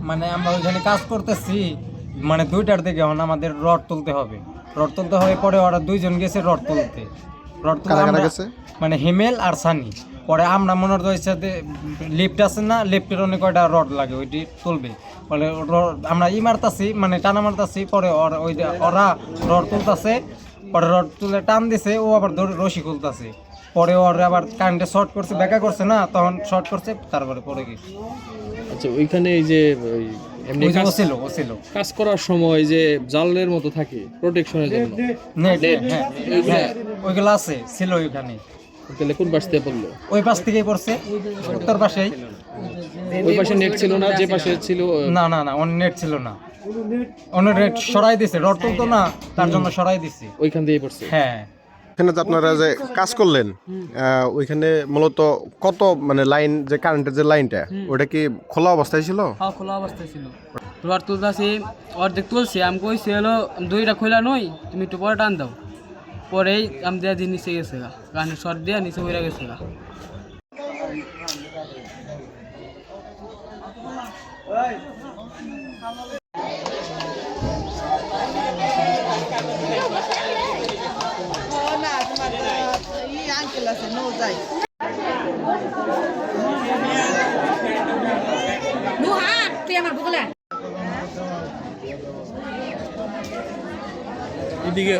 মানে আমরা ওইখানে কাজ করতেছি মানে দুইটার দিকে আমাদের রড তুলতে হবে। রড তুলতে হবে পরে ওরা দুইজন গেছে রড তুলতে। রড তুলতে? মানে হিমেল আর সানি। পরে আমরা মনে হয় সাথে লিফট আছে না লিফটের অনেক কয়টা রড লাগে ওইটি তুলবে। পরে র- আমরা ই মারতাছি মানে টানা মারতাছি পরে ওরা ওই যে ওরা রড তুলতাছে। পরে রড তুলে টান দিছে ও আবার রশি খুলতাছে। পরে ওর আবার কারেন্টে শর্ট করছে বেকা করছে না তখন শর্ট করছে তারপরে পরে গেছে। আচ্ছা ওইখানে এই যে এমনি কাজ ছিল ও ছিল। কাজ করার সময় যে জালের মতো থাকে প্রোটেকশনের জন্য? নেট হ্যাঁ। হ্যাঁ ওইগুলো আছে ছিল ওইখানে। তাহলে কোন পাশ থেকে পড়ল? ওই পাশ থেকেই পড়ছে উত্তর পাশেই। ওই পাশে নেট ছিল না যে পাশে ছিল না না না অন্য নেট ছিল না। অন্য নেট সরাই দিছে রড তো না তার জন্য সরাই দিছে। ওইখান দিয়ে পড়ছে? হ্যাঁ। এখানে যে আপনারা যে কাজ করলেন ওইখানে মূলত কত মানে লাইন যে কারেন্টের যে লাইনটা ওটা কি খোলা অবস্থায় ছিল? হ্যাঁ খোলা অবস্থায় ছিল। রড তুলতেছি অর্ধেক তুলছি আমি কইছি হলো দুইটা খোলা নই তুমি একটু পরে টান দাও। পরেই আমি দেয়া দিয়ে নিচে গেছে গা কানের শর্ট দিয়ে নিচে উড়ে গেছে গা তোমার ই আঙ্কেল আছে নো যাই tuh yang mabuk lah. এদিকে